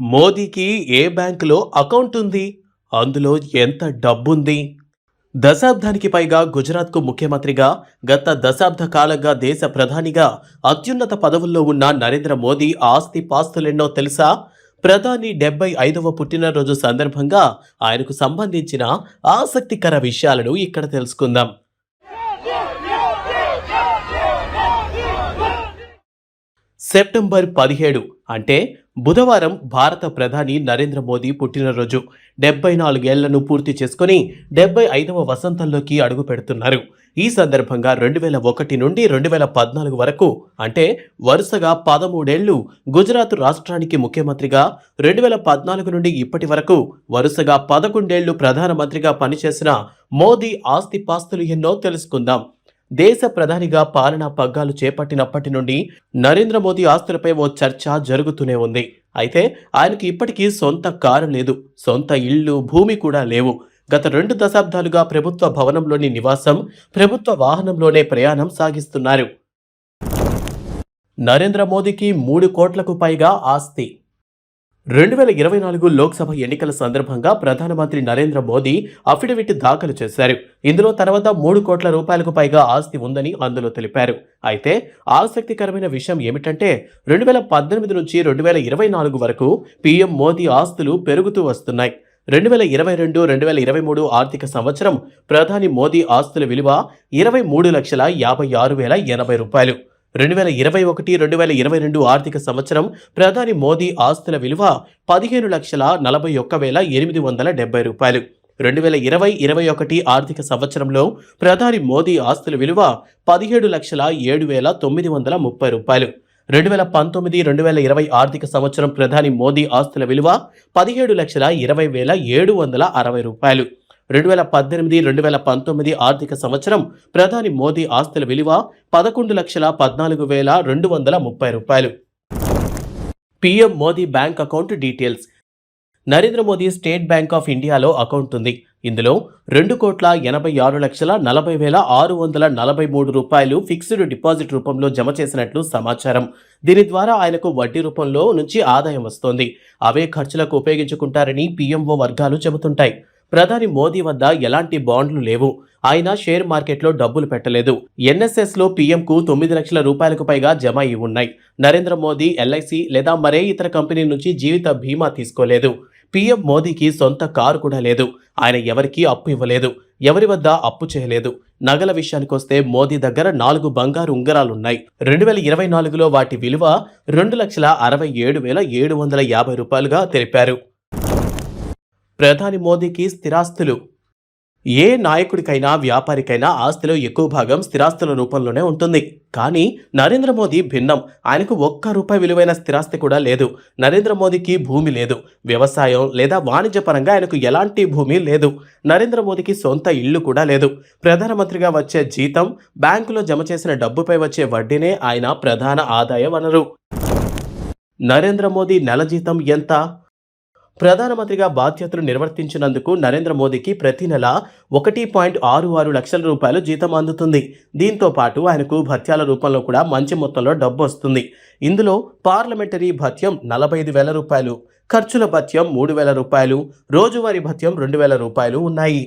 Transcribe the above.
మోదీకి ఏ బ్యాంకులో అకౌంట్ ఉంది? అందులో ఎంత డబ్బుంది? దశాబ్దానికి పైగా గుజరాత్కు ముఖ్యమంత్రిగా గత దశాబ్ద కాలంగా దేశ ప్రధానిగా అత్యున్నత పదవుల్లో ఉన్న నరేంద్ర మోదీ ఆస్తి పాస్తులెన్నో తెలుసా? ప్రధాని డెబ్బై ఐదవ పుట్టినరోజు సందర్భంగా ఆయనకు సంబంధించిన ఆసక్తికర విషయాలను ఇక్కడ తెలుసుకుందాం. సెప్టెంబర్ పదిహేడు అంటే బుధవారం భారత ప్రధాని నరేంద్ర మోదీ పుట్టినరోజు. డెబ్బై నాలుగేళ్ళను పూర్తి చేసుకుని డెబ్బై ఐదవ వసంతంలోకి అడుగు పెడుతున్నారు. ఈ సందర్భంగా రెండు వేల ఒకటి నుండి రెండు వేల పద్నాలుగు వరకు అంటే వరుసగా పదమూడేళ్ళు గుజరాత్ రాష్ట్రానికి ముఖ్యమంత్రిగా రెండు వేల పద్నాలుగు నుండి ఇప్పటి వరకు వరుసగా పదకొండేళ్ళు ప్రధానమంత్రిగా పనిచేసిన మోదీ ఆస్తిపాస్తులు ఎన్నో తెలుసుకుందాం. దేశ ప్రధానిగా పాలనా పగ్గాలు చేపట్టినప్పటి నుండి నరేంద్ర మోదీ ఆస్తులపై ఓ చర్చ జరుగుతూనే ఉంది. అయితే ఆయనకి ఇప్పటికీ సొంత కారు లేదు. సొంత ఇళ్ళు భూమి కూడా లేవు. గత రెండు దశాబ్దాలుగా ప్రభుత్వ భవనంలోని నివాసం ప్రభుత్వ వాహనంలోనే ప్రయాణం సాగిస్తున్నారు. నరేంద్ర మోదీకి మూడు కోట్లకు పైగా ఆస్తి. రెండు వేల ఇరవై నాలుగు లోక్సభ ఎన్నికల సందర్భంగా ప్రధానమంత్రి నరేంద్ర మోదీ అఫిడవిట్ దాఖలు చేశారు. ఇందులో తన వద్ద మూడు కోట్ల రూపాయలకు పైగా ఆస్తి ఉందని అందులో తెలిపారు. అయితే ఆసక్తికరమైన విషయం ఏమిటంటే రెండు వేల పద్దెనిమిది నుంచి రెండు వేల ఇరవై నాలుగు వరకు పీఎం మోదీ ఆస్తులు పెరుగుతూ వస్తున్నాయి. రెండు వేల ఇరవై రెండు రెండు వేల ఇరవై మూడు ఆర్థిక సంవత్సరం ప్రధాని మోదీ ఆస్తుల విలువ ఇరవై మూడు లక్షల యాభై ఆరు వేల ఎనభై రూపాయలు. రెండు వేల ఇరవై ఒకటి రెండు వేల ఇరవై రెండు ఆర్థిక సంవత్సరం ప్రధాని మోదీ ఆస్తుల విలువ పదిహేను లక్షల నలభై ఒక్క వేల ఎనిమిది వందల డెబ్బై రూపాయలు. రెండు వేల ఇరవై ఇరవై ఒకటి ఆర్థిక సంవత్సరంలో ప్రధాని మోదీ ఆస్తుల విలువ పదిహేడు లక్షల ఏడు వేల తొమ్మిది వందల ముప్పై రూపాయలు. రెండు వేల పంతొమ్మిది రెండు వేల ఇరవై ఆర్థిక సంవత్సరం ప్రధాని మోదీ ఆస్తుల విలువ పదిహేడు లక్షల ఇరవై వేల ఏడు వందల అరవై రూపాయలు. రెండు వేల పద్దెనిమిది రెండు వేల పంతొమ్మిది ఆర్థిక సంవత్సరం ప్రధాని మోదీ ఆస్తుల విలువ పదకొండు లక్షల పద్నాలుగు వేల రెండు వందల ముప్పై రూపాయలు. PM Modi bank account details. Narendra Modi state bank of ఇండియాలో అకౌంట్ ఉంది. ఇందులో రెండు కోట్ల ఎనభై ఆరు లక్షల నలభై వేల ఆరు వందల నలభై మూడు రూపాయలు ఫిక్స్డ్ డిపాజిట్ రూపంలో జమ చేసినట్లు సమాచారం. దీని ద్వారా ఆయనకు వడ్డీ రూపంలో నుంచి ఆదాయం వస్తోంది. అవే ఖర్చులకు ఉపయోగించుకుంటారని పీఎంఓ వర్గాలు చెబుతుంటాయి. ప్రధాని మోదీ వద్ద ఎలాంటి బాండ్లు లేవు. ఆయన షేర్ మార్కెట్లో డబ్బులు పెట్టలేదు. ఎన్ఎస్ఎస్లో పీఎంకు తొమ్మిది లక్షల రూపాయలకు పైగా జమ అయి ఉన్నాయి. నరేంద్ర మోదీ ఎల్ఐసి లేదా మరే ఇతర కంపెనీ నుంచి జీవిత బీమా తీసుకోలేదు. పీఎం మోదీకి సొంత కారు కూడా లేదు. ఆయన ఎవరికీ అప్పు ఇవ్వలేదు. ఎవరి వద్ద అప్పు చేయలేదు. నగల విషయానికొస్తే మోదీ దగ్గర నాలుగు బంగారు ఉంగరాలున్నాయి. రెండు వేల ఇరవై నాలుగులో వాటి విలువ రెండు లక్షల అరవై ఏడు వేల ఏడు వందల యాభై రూపాయలుగా తెలిపారు. ప్రధాని మోదీకి స్థిరాస్తులు. ఏ నాయకుడికైనా వ్యాపారికైనా ఆస్తిలో ఎక్కువ భాగం స్థిరాస్తుల రూపంలోనే ఉంటుంది. కానీ నరేంద్ర మోదీ భిన్నం. ఆయనకు ఒక్క రూపాయి విలువైన స్థిరాస్తి కూడా లేదు. నరేంద్ర మోదీకి భూమి లేదు. వ్యవసాయం లేదా వాణిజ్యపరంగా ఆయనకు ఎలాంటి భూమి లేదు. నరేంద్ర మోదీకి సొంత ఇల్లు కూడా లేదు. ప్రధానమంత్రిగా వచ్చే జీతం బ్యాంకులో జమ చేసిన డబ్బుపై వచ్చే వడ్డీనే ఆయన ప్రధాన ఆదాయ వనరు నరేంద్ర మోదీ నెల జీతం ఎంత? ప్రధానమంత్రిగా బాధ్యతలు నిర్వర్తించినందుకు నరేంద్ర మోదీకి ప్రతి నెల ఒకటి పాయింట్ ఆరు ఆరు లక్షల రూపాయలు జీతం అందుతుంది. దీంతో పాటు ఆయనకు భత్యాల రూపంలో కూడా మంచి మొత్తంలో డబ్బు వస్తుంది. ఇందులో పార్లమెంటరీ భత్యం నలభై ఐదు వేల రూపాయలు ఖర్చుల భత్యం మూడు వేల రూపాయలు రోజువారీ భత్యం రెండు వేల రూపాయలు ఉన్నాయి.